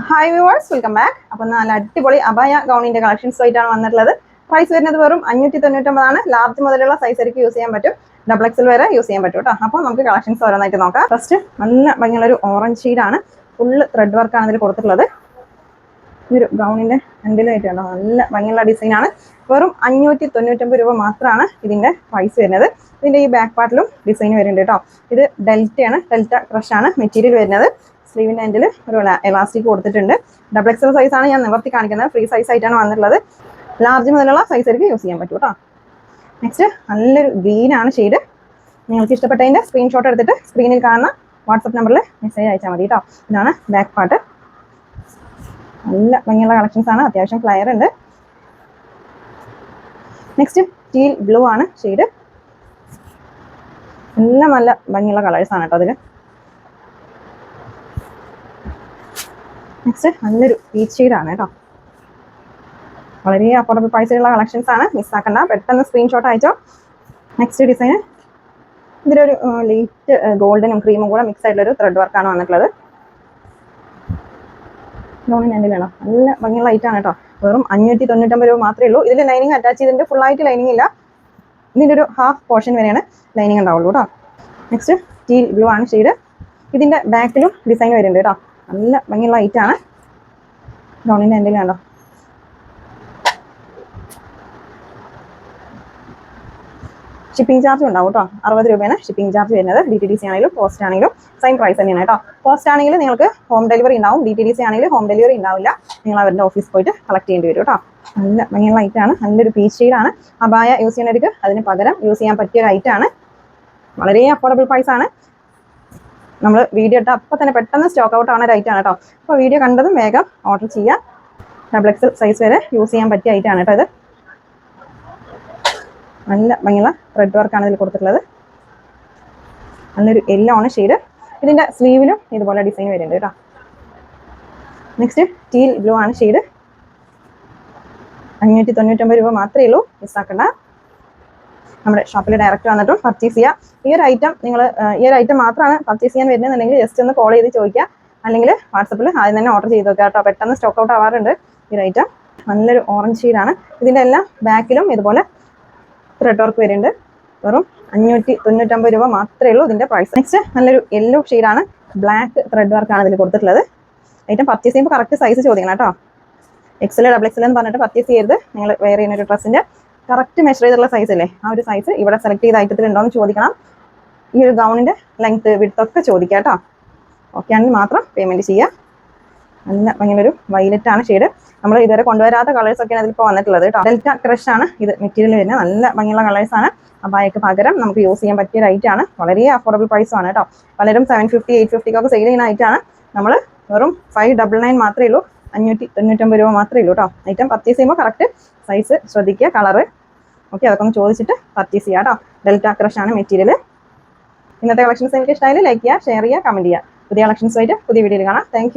Hi viewers welcome back അപ്പോൾ നല്ല അടിപൊളി അബായ ഗൗണിന്റെ കളക്ഷൻസ് ആയിട്ടാണ് വന്നിട്ടുള്ളത്. പ്രൈസ് വരുന്നത് വെറും അഞ്ഞൂറ്റി തൊണ്ണൂറ്റൊമ്പതാണ് ലാർജ് മുതലുള്ള സൈസ് ആയിരിക്കും യൂസ് ചെയ്യാൻ പറ്റും. ഡബിൾ എക്സൽ വരെ യൂസ് ചെയ്യാൻ പറ്റും കേട്ടോ. അപ്പോൾ നമുക്ക് കളക്ഷൻസ് ഓരോന്നായിട്ട് നോക്കാം. ഫസ്റ്റ് നല്ല ഭംഗിയുള്ള ഒരു ഓറഞ്ച് ഷീഡാണ് ഫുള്ള് ത്രെഡ് വർക്കാണ് ഇതിൽ കൊടുത്തിട്ടുള്ളത്. ഈ ഒരു ഗൗണിന്റെ എൻഡിലായിട്ടുണ്ടോ നല്ല ഭംഗിയുള്ള ഡിസൈനാണ് വെറും അഞ്ഞൂറ്റി തൊണ്ണൂറ്റൊമ്പത് രൂപ മാത്രമാണ് ഇതിന്റെ പ്രൈസ് വരുന്നത്. ഇതിന്റെ ഈ ബാക്ക് പാർട്ടിലും ഡിസൈൻ വരുന്നുണ്ട് കേട്ടോ. ഇത് ഡെൽറ്റയാണ് ഡെൽറ്റ ക്രഷ് ആണ് മെറ്റീരിയൽ വരുന്നത്. സ്ലീവിന്റെ എൻഡിൽ ഒരു എലാസ്റ്റിക് കൊടുത്തിട്ടുണ്ട്. ഡബിൾ എക്സൽ സൈസ് ആണ് ഞാൻ നിവർത്തി കാണിക്കുന്നത്. ഫ്രീ സൈസ് ആയിട്ടാണ് വന്നിട്ടുള്ളത്. ലാർജ് മുതലുള്ള സൈസ് ആയിരിക്കും യൂസ് ചെയ്യാൻ പറ്റും കേട്ടോ. നെക്സ്റ്റ് നല്ലൊരു ഗ്രീൻ ആണ് ഷെയ്ഡ് നിങ്ങൾക്ക് ഇഷ്ടപ്പെട്ടതിന്റെ സ്ക്രീൻഷോട്ട് എടുത്തിട്ട് സ്ക്രീനിൽ കാണുന്ന വാട്സപ്പ് നമ്പറിൽ മെസ്സേജ് അയച്ചാൽ മതി കേട്ടോ. ഇതാണ് ബാക്ക് പാർട്ട് നല്ല ഭംഗിയുള്ള കളക്ഷൻസ് ആണ്. അത്യാവശ്യം ഫ്ലയർ ഉണ്ട്. നെക്സ്റ്റ് ടീൽ ബ്ലൂ ആണ് ഷെയ്ഡ് എല്ലാം നല്ല ഭംഗിയുള്ള കളേഴ്സാണ് കേട്ടോ അതിൽ നെക്സ്റ്റ് നല്ലൊരു പീച്ച് ഷെയ്ഡാണ് കേട്ടോ വളരെ അഫോർഡബിൾ പ്രൈസിലുള്ള കളക്ഷൻസ് ആണ്. മിസ്സാക്കണ്ട. പെട്ടെന്ന് സ്ക്രീൻഷോട്ട് അയച്ചോ. നെക്സ്റ്റ് ഡിസൈൻ ഇതിലൊരു ലേറ്റ് ഗോൾഡനും ക്രീമും കൂടെ മിക്സ് ആയിട്ടുള്ളൊരു ത്രെഡ് വർക്കാണ് വന്നിട്ടുള്ളത്. ലോണിന് നല്ല ഭംഗിയുള്ള ഐറ്റം ആണ് കേട്ടോ വെറും അഞ്ഞൂറ്റി തൊണ്ണൂറ്റമ്പത് രൂപ മാത്രമേ ഉള്ളൂ. ഇതിൽ ലൈനിങ് അറ്റാച്ച് ചെയ്തിട്ടുണ്ട്. ഫുൾ ആയിട്ട് ലൈനിങ് ഇല്ല. ഇതിന്റെ ഒരു ഹാഫ് പോർഷൻ വരെയാണ് ലൈനിങ് ഉണ്ടാവുള്ളൂ കേട്ടോ നെക്സ്റ്റ് സ്റ്റീൽ ബ്ലൂ ആണ് ഷെയ്ഡ് ഇതിന്റെ ബാക്കിലും ഡിസൈൻ വരുന്നുണ്ട് കേട്ടോ നല്ല ഭംഗിയുള്ള ലൈറ്റ് ആണ്. എന്റെ കണ്ടോ ഷിപ്പിംഗ് ചാർജ് ഉണ്ടാവും കേട്ടോ. അറുപത് രൂപയാണ് ഷിപ്പിംഗ് ചാർജ് വരുന്നത്. ഡി ടി ഡി സി ആണെങ്കിലും പോസ്റ്റ് ആണെങ്കിലും സെയിം പ്രൈസ് തന്നെയാണ് കേട്ടോ. പോസ്റ്റ് ആണെങ്കിൽ നിങ്ങൾക്ക് ഹോം ഡെലിവറി ഉണ്ടാവും. ഡി ടി ഡി സി ആണെങ്കിൽ ഹോം ഡെലിവറി ഉണ്ടാവില്ല. നിങ്ങൾ അവരുടെ ഓഫീസ് പോയിട്ട് കളക്ട് ചെയ്യേണ്ടി വരും കേട്ടോ. നല്ല ഭംഗിയുള്ള ലൈറ്റാണ് നല്ലൊരു പീച്ച് ഷെയ്ഡാണ് അബായ യൂസ് ചെയ്യുന്നവർക്ക് അതിന് പകരം യൂസ് ചെയ്യാൻ പറ്റിയ ഒരു ഐറ്റാണ് വളരെ അഫോർഡബിൾ പ്രൈസാണ് നമ്മൾ വീഡിയോ ഇട്ട അപ്പം തന്നെ പെട്ടെന്ന് സ്റ്റോക്ക് ഔട്ട് ആണ് റൈറ്റ് ആണ് കേട്ടോ അപ്പോൾ വീഡിയോ കണ്ടതും വേഗം ഓർഡർ ചെയ്യാം. ഡബിൾ എക്സൽ സൈസ് വരെ യൂസ് ചെയ്യാൻ പറ്റിയ ഐറ്റാണ് കേട്ടോ ഇത്. നല്ല ഭംഗിയുള്ള ത്രെഡ് വർക്കാണ് ഇതിൽ കൊടുത്തിട്ടുള്ളത്. നല്ലൊരു യെല്ലോ ആണ് ഷെയ്ഡ് ഇതിന്റെ സ്ലീവിലും ഇതുപോലെ ഡിസൈൻ വരുന്നുണ്ട് കേട്ടോ നെക്സ്റ്റ് ടീൽ ബ്ലൂ ആണ് ഷെയ്ഡ് അഞ്ഞൂറ്റി തൊണ്ണൂറ്റൊമ്പത് രൂപ മാത്രമേ ഉള്ളൂ. മിസ്സാക്കണ്ട നമ്മുടെ ഷോപ്പിൽ ഡയറക്റ്റ് വന്നിട്ടും പർച്ചേസ് ചെയ്യുക ഈ ഒരു ഐറ്റം നിങ്ങൾ ഈ ഒരു ഐറ്റം മാത്രമാണ് പർച്ചേസ് ചെയ്യാൻ വരുന്നതെന്നുണ്ടെങ്കിൽ ജസ്റ്റ് ഒന്ന് കോൾ ചെയ്ത് ചോദിക്കുക. അല്ലെങ്കിൽ വാട്സപ്പിൽ ആദ്യം തന്നെ ഓർഡർ ചെയ്ത് നോക്കുക കേട്ടോ. പെട്ടെന്ന് സ്റ്റോക്ക് ഔട്ട് ആവാറുണ്ട് ഈ ഒരു ഐറ്റം നല്ലൊരു ഓറഞ്ച് ഷെയ്ഡാണ് ഇതിന്റെ എല്ലാം ബാക്കിലും ഇതുപോലെ ത്രെഡ് വർക്ക് വരുന്നുണ്ട്. വെറും അഞ്ഞൂറ്റി തൊണ്ണൂറ്റമ്പത് രൂപ മാത്രമേ ഉള്ളൂ ഇതിന്റെ പ്രൈസ് നെക്സ്റ്റ് നല്ലൊരു യെല്ലോ ഷെയ്ഡാണ് ബ്ലാക്ക് ത്രെഡ് വർക്കാണ് ഇതിൽ കൊടുത്തിട്ടുള്ളത്. ഐറ്റം പർച്ചേസ് ചെയ്യുമ്പോൾ കറക്റ്റ് സൈസ് ചോദിക്കണം കേട്ടോ. എക്സൽ ഡബിൾ എക്സൽ എന്ന് പറഞ്ഞിട്ട് പർച്ചേസ് ചെയ്യരുത്. നിങ്ങൾ വെയർ ചെയ്യുന്ന ഒരു ഡ്രസ്സിന്റെ കറക്റ്റ് മെഷർ ചെയ്തിട്ടുള്ള സൈസ് അല്ലേ? ആ ഒരു സൈസ് ഇവിടെ സെലക്ട് ചെയ്ത ഐറ്റത്തിൽ ഉണ്ടോ എന്ന് ചോദിക്കണം. ഈ ഒരു ഗൗണിന്റെ ലെങ്ത് വിടുത്തൊക്കെ ചോദിക്കാം കേട്ടോ. ഓക്കെ ആണെങ്കിൽ മാത്രം പേയ്മെന്റ് ചെയ്യുക. നല്ല ഭയങ്കര ഒരു വൈലറ്റ് ആണ് ഷെയ്ഡ് നമ്മൾ ഇതുവരെ കൊണ്ടുവരാത്ത കളേഴ്സ് ഒക്കെയാണ് ഇതിലിപ്പോൾ വന്നിട്ടുള്ളത് കേട്ടോ. ഡെൽറ്റ ക്രഷ് ആണ് ഇത് മെറ്റീരിയൽ വരുന്നത്. നല്ല ഭംഗിയുള്ള കളേഴ്സ് ആണ്. അബായക്ക് പകരം നമുക്ക് യൂസ് ചെയ്യാൻ പറ്റിയ റൈറ്റ് ആണ്. വളരെ അഫോർഡബിൾ പ്രൈസ് ആണ് കേട്ടോ. പലരും സെവൻ ഫിഫ്റ്റി എയ്റ്റ് ഫിഫ്റ്റിക്കൊക്കെ സെയിൽ ചെയ്യുന്ന ഐറ്റാണ് നമ്മൾ വെറും ഫൈവ് ഡബിൾ നയൻ മാത്രമേ ഉള്ളൂ. അഞ്ഞൂറ്റി തൊണ്ണൂറ്റൊമ്പത് രൂപ മാത്രമേ ഉള്ളൂ കേട്ടോ ഐറ്റം പർച്ചേസ് ചെയ്യുമ്പോൾ കറക്റ്റ് സൈസ് ശ്രദ്ധിക്കുക കളറ് ഓക്കെ അതൊക്കെ ഒന്ന് ചോദിച്ചിട്ട് പർച്ചേസ് ചെയ്യുക കേട്ടോ ഡെൽറ്റ ക്രഷ് ആണ് മെറ്റീരിയൽ ഇന്നത്തെ കളക്ഷൻസ് എനിക്ക് ഇഷ്ടമായാലും ലൈക്ക് ചെയ്യുക ഷെയർ ചെയ്യുക കമന്റ് ചെയ്യുക. പുതിയ കളക്ഷൻസുമായിട്ട് പുതിയ വീഡിയോയിൽ കാണാം. താങ്ക്